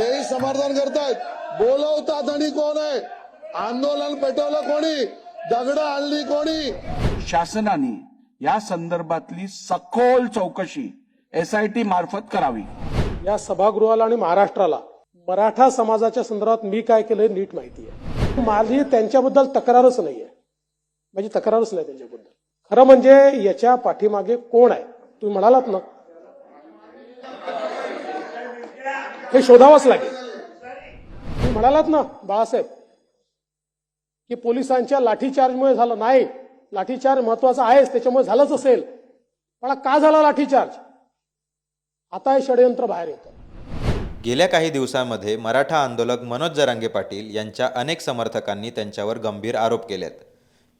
तेही समर्थन करतायत. बोलवतात आणि कोण आहे? आंदोलन पेटवलं कोणी? दगड आणली कोणी? शासनाने या संदर्भातली सखोल चौकशी एसआयटी मार्फत करावी. या सभागृहाला आणि महाराष्ट्राला मराठा समाजाच्या संदर्भात मी काय केलंय नीट माहिती आहे. माझी त्यांच्याबद्दल तक्रारच नाहीये. माझी तक्रारच नाही त्यांच्याबद्दल. खरं म्हणजे याच्या पाठीमागे कोण आहे? तुम्ही म्हणालात ना. हे शोधावंच लागेल. तुम्ही म्हणालात ना बाळासाहेब की पोलिसांच्या लाठीचार्जमुळे झालं नाही. लाठीचार्ज महत्त्वाचा आहेच त्याच्यामुळे झालंच असेल. पण का झाला लाठीचार्ज? आता हे षडयंत्र बाहेर येतं. गेल्या काही दिवसांमध्ये मराठा आंदोलक मनोज जरांगे पाटील यांच्या अनेक समर्थकांनी त्यांच्यावर गंभीर आरोप केलेत.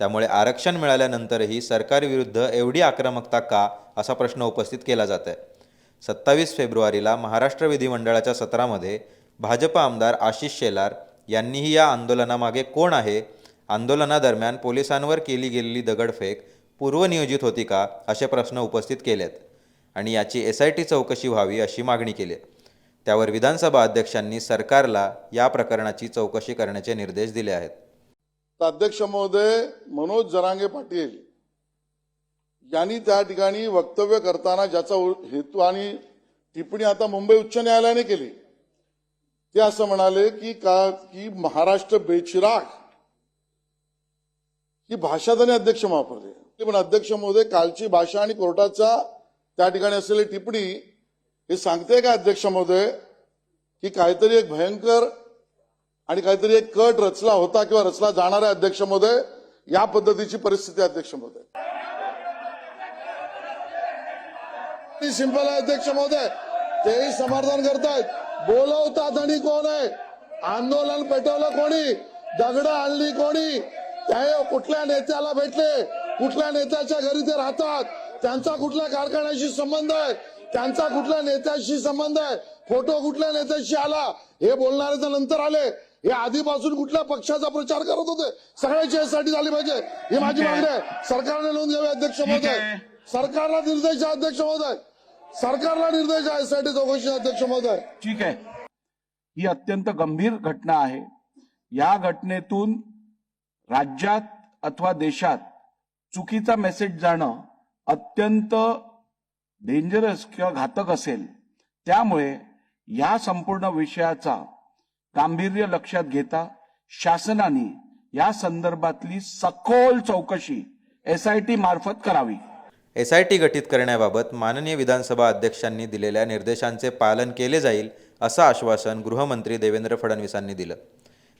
त्यामुळे आरक्षण मिळाल्यानंतरही सरकारविरुद्ध एवढी आक्रमकता का असा प्रश्न उपस्थित केला जात आहे सत्तावीस फेब्रुवारीला महाराष्ट्र विधिमंडळाच्या सत्रामध्ये भाजप आमदार आशिष शेलार यांनीही या आंदोलनामागे कोण आहे? आंदोलनादरम्यान पोलिसांवर केली गेलेली दगडफेक पूर्वनियोजित होती का? असे प्रश्न उपस्थित केलेत आणि याची एस आय टी चौकशी व्हावी अशी मागणी केली. त्यावर विधानसभा अध्यक्षांनी सरकारला या प्रकरणाची चौकशी करण्याचे निर्देश दिले आहेत. अध्यक्ष महोदय मनोज जरांगे पाटील यांनी त्या ठिकाणी वक्तव्य करताना ज्याचा हेतू आणि टिप्पणी आता मुंबई उच्च न्यायालयाने केली. ते असं म्हणाले की का की महाराष्ट्र बेचिराग ही भाषा त्याने अध्यक्ष वापरली. ते पण अध्यक्ष महोदय कालची भाषा आणि कोर्टाचा त्या ठिकाणी असलेली टिप्पणी हे सांगते का अध्यक्ष महोदय की काहीतरी एक भयंकर आणि काहीतरी एक कट रचला होता किंवा रचला जाणारा अध्यक्ष महोदय या पद्धतीची परिस्थिती अध्यक्ष महोदय. सिंपल आहे अध्यक्ष महोदय. तेही समर्थन करतायत. बोलवतात आणि कोण आहे? आंदोलन पेटवलं कोणी? दगड आणली कोणी? त्या कुठल्या नेत्याला भेटले? कुठल्या नेत्याच्या घरी ते राहतात? त्यांचा कुठल्या कारखान्याशी संबंध आहे? त्यांचा कुठल्या नेत्याशी संबंध आहे? फोटो कुठल्या नेत्याशी आला? हे बोलणारे तर नंतर आले. हे आधीपासून कुठल्या पक्षाचा प्रचार करत होते? सगळ्याची यासाठी झाली पाहिजे. ही माझी मागणी आहे. सरकारने नोंद घ्यावी अध्यक्ष महोदय. सरकारला निर्देश अध्यक्ष महोदय. सरकारला निर्देश आहे यासाठी चौकशी अध्यक्ष महोदय. ठीक आहे. ही अत्यंत गंभीर घटना आहे. या घटनेतून राज्यात अथवा देशात चुकीचा मेसेज जाणं अत्यंत डेंजरस किंवा घातक असेल. त्यामुळे या संपूर्ण विषयाचा गांभीर्य लक्षात घेता शासनाने या संदर्भातली सखोल चौकशी एसआयटी मार्फत करावी. एस आय टी गठीत करण्याबाबत माननीय विधानसभा अध्यक्षांनी दिलेल्या निर्देशांचे पालन केले जाईल असं आश्वासन गृहमंत्री देवेंद्र फडणवीसांनी दिलं.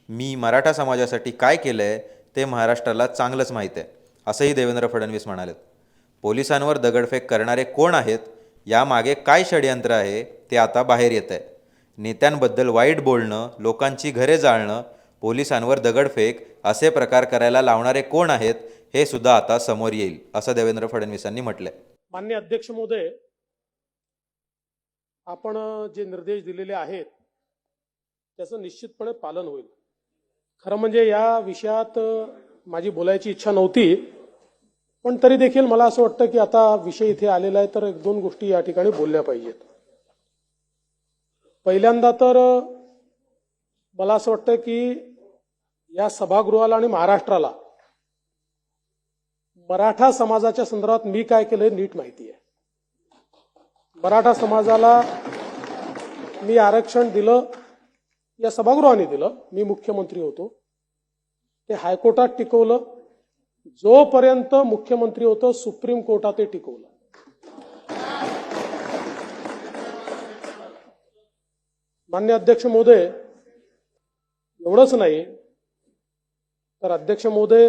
मी मराठा समाजासाठी काय केलं आहे ते महाराष्ट्राला चांगलंच माहीत आहे असंही देवेंद्र फडणवीस म्हणालेत. पोलिसांवर दगडफेक करणारे कोण आहेत यामागे काय षडयंत्र आहे ते आता बाहेर येत आहे नेत्यांबद्दल वाईट बोलणं लोकांची घरे जाळणं पोलिसांवर दगडफेक असे प्रकार करायला लावणारे कोण आहेत हे सुद्धा आता समोर येईल असं देवेंद्र फडणवीसांनी म्हटलंय. मान्य अध्यक्ष महोदय आपण जे निर्देश दिलेले आहेत त्याचं निश्चितपणे पालन होईल. खरं म्हणजे या विषयात माझी बोलायची इच्छा नव्हती पण तरी देखील मला असं वाटतं की आता विषय इथे आलेला आहे तर एक दोन गोष्टी या ठिकाणी बोलल्या पाहिजेत. पहिल्यांदा तर मला असं वाटतं की या सभागृहाला आणि महाराष्ट्राला मराठा समाजाच्या संदर्भात मी काय केलंय नीट माहिती आहे. मराठा समाजाला मी आरक्षण दिलं या सभागृहाने दिलं मी मुख्यमंत्री होतो. ते हायकोर्टात टिकवलं. जोपर्यंत मुख्यमंत्री होतो सुप्रीम कोर्टात ते टिकवलं. मान्य अध्यक्ष महोदय एवढंच नाही तर अध्यक्ष महोदय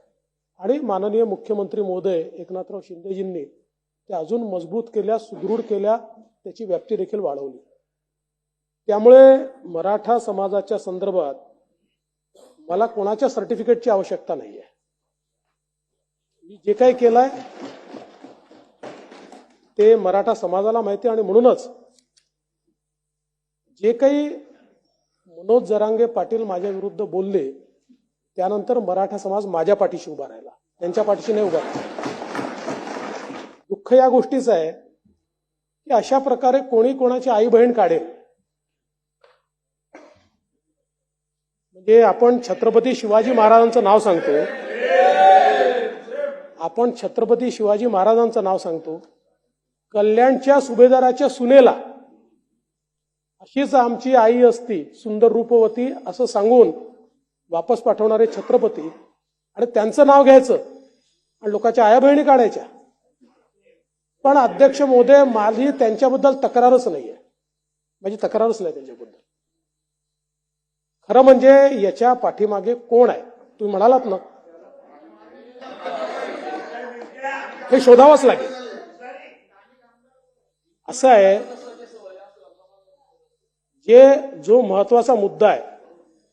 आणि माननीय मुख्यमंत्री महोदय एकनाथराव शिंदेजींनी त्या अजून मजबूत केल्या सुदृढ केल्या त्याची व्याप्ती देखील वाढवली. त्यामुळे मराठा समाजाच्या संदर्भात मला कोणाच्या सर्टिफिकेटची आवश्यकता नाही आहे मी जे काही केलंय ते मराठा समाजाला माहिती आणि म्हणूनच जे काही मनोज जरांगे पाटील माझ्या विरुद्ध बोलले त्यानंतर मराठा समाज माझ्या पाठीशी उभा राहिला. त्यांच्या पाठीशी नाही उभा राहिला. दुःख या गोष्टीचं आहे की अशा प्रकारे कोणी कोणाची आई बहीण काढेल. म्हणजे आपण छत्रपती शिवाजी महाराजांचं नाव सांगतो. आपण छत्रपती शिवाजी महाराजांचं नाव सांगतो. कल्याणच्या सुभेदाराच्या सुनेला अशीच आमची आई असती सुंदर रूपवती असं सांगून वापस पाठवणारे छत्रपती आणि त्यांचं नाव घ्यायचं आणि लोकांच्या आया बहिणी काढायच्या. पण अध्यक्ष मोदय माझी त्यांच्याबद्दल तक्रारच नाहीये. माझी तक्रारच नाही त्यांच्याबद्दल. खरं म्हणजे याच्या पाठीमागे कोण आहे? तुम्ही म्हणालात ना. हे शोधावंच लागेल. असं आहे जे जो महत्त्वाचा मुद्दा आहे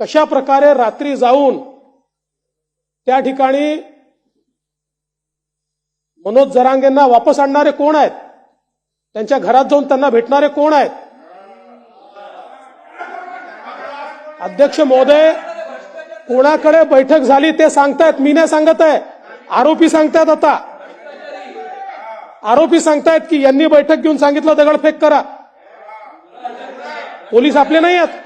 कशा प्रकारे रात्री जाऊन त्या ठिकाणी मनोज जरांगेंना वापस आणणारे कोण आहेत? त्यांच्या घरात जाऊन त्यांना भेटणारे कोण आहेत? अध्यक्ष महोदय कोणाकडे बैठक झाली ते सांगतायत मी नाही सांगत आहे. आरोपी सांगतायत आता. आरोपी सांगतायत की यांनी बैठक घेऊन सांगितलं दगडफेक करा. पोलीस आपले नाही आहेत.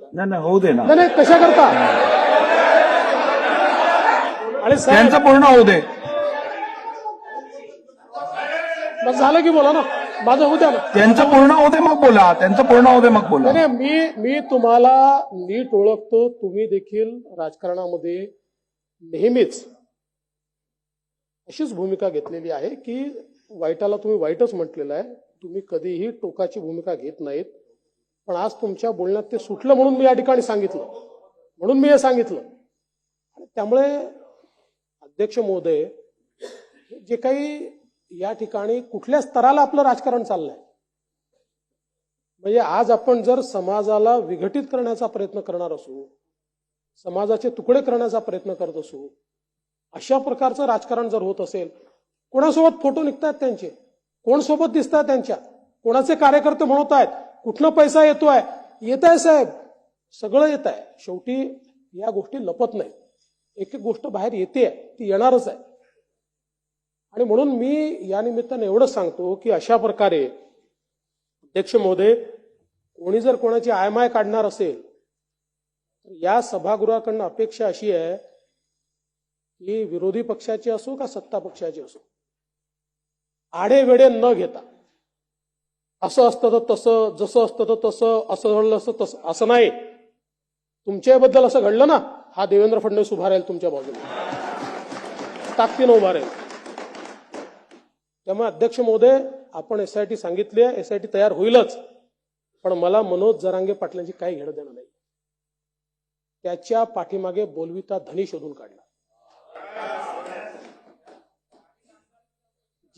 नाही नाही होऊ दे ना. नाही कशा करता? आणि त्यांचं पूर्ण होऊ दे. मग झालं की बोला ना. माझं होऊ द्या ना. त्यांचं पूर्ण होऊ दे मग बोला. त्यांचं पूर्ण होऊ दे मग बोला. नाही, मी मी तुम्हाला नीट ओळखतो. तुम्ही देखील राजकारणामध्ये नेहमीच अशीच भूमिका घेतलेली आहे की वाईटाला तुम्ही वाईटच म्हटलेलं आहे. तुम्ही कधीही टोकाची भूमिका घेत नाहीत. पण आज तुमच्या बोलण्यात ते सुटलं म्हणून मी या ठिकाणी सांगितलं. म्हणून मी हे सांगितलं. आणि त्यामुळे अध्यक्ष महोदय जे काही या ठिकाणी कुठल्या स्तराला आपलं राजकारण चाललंय म्हणजे आज आपण जर समाजाला विघटित करण्याचा प्रयत्न करणार असू समाजाचे तुकडे करण्याचा प्रयत्न करत असू अशा प्रकारचं राजकारण जर होत असेल कोणासोबत फोटो निघतात त्यांचे? कोण सोबत दिसतात त्यांच्या? कोणाचे कार्यकर्ते म्हणत आहेत? कुठनं पैसा येतोय? येत आहे साहेब. सगळं येत आहे शेवटी या गोष्टी लपत नाही एक एक गोष्ट बाहेर येते ती येणारच आहे. आणि म्हणून मी या निमित्ताने एवढंच सांगतो की अशा प्रकारे अध्यक्ष महोदय कोणी जर कोणाची आयमाय काढणार असेल तर या सभागृहाकडनं अपेक्षा अशी आहे की विरोधी पक्षाची असो का सत्ता पक्षाची असो आडे न घेता असं असतं तर तसं जसं असतं तर तसं असं घडलं असतं तसं असं नाही. तुमच्याबद्दल असं घडलं ना हा देवेंद्र फडणवीस उभा राहील तुमच्या बाजूला. ताकदीनं उभा राहील. त्यामुळे अध्यक्ष महोदय आपण एसआयटी सांगितली आहे एसआयटी तयार होईलच. पण मला मनोज जरांगे पाटलांची काही घेणं देणं नाही. त्याच्या पाठीमागे बोलविता धनी शोधून काढला.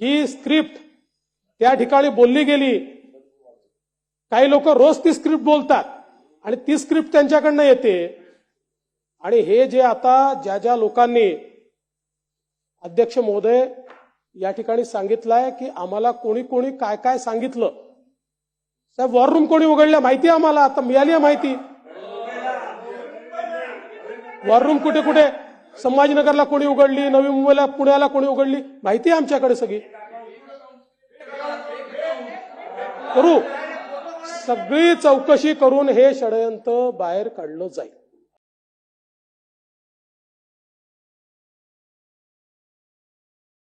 जी स्क्रिप्ट त्या ठिकाणी बोलली गेली काही लोक रोज ती स्क्रिप्ट बोलतात आणि ती स्क्रिप्ट त्यांच्याकडनं येते. आणि हे जे आता ज्या ज्या लोकांनी अध्यक्ष महोदय या ठिकाणी सांगितलंय की आम्हाला कोणी कोणी काय काय सांगितलं. साहेब वॉर रूम कोणी उघडल्या माहिती आहे आम्हाला? आता मिळाली आहे माहिती. वॉर रूम कुठे कुठे? संभाजीनगरला कोणी उघडली नवी मुंबईला पुण्याला कोणी उघडली? माहिती आहे आमच्याकडे सगळी. करू. सगळी चौकशी करून हे षडयंत्र बाहेर काढलं जाईल.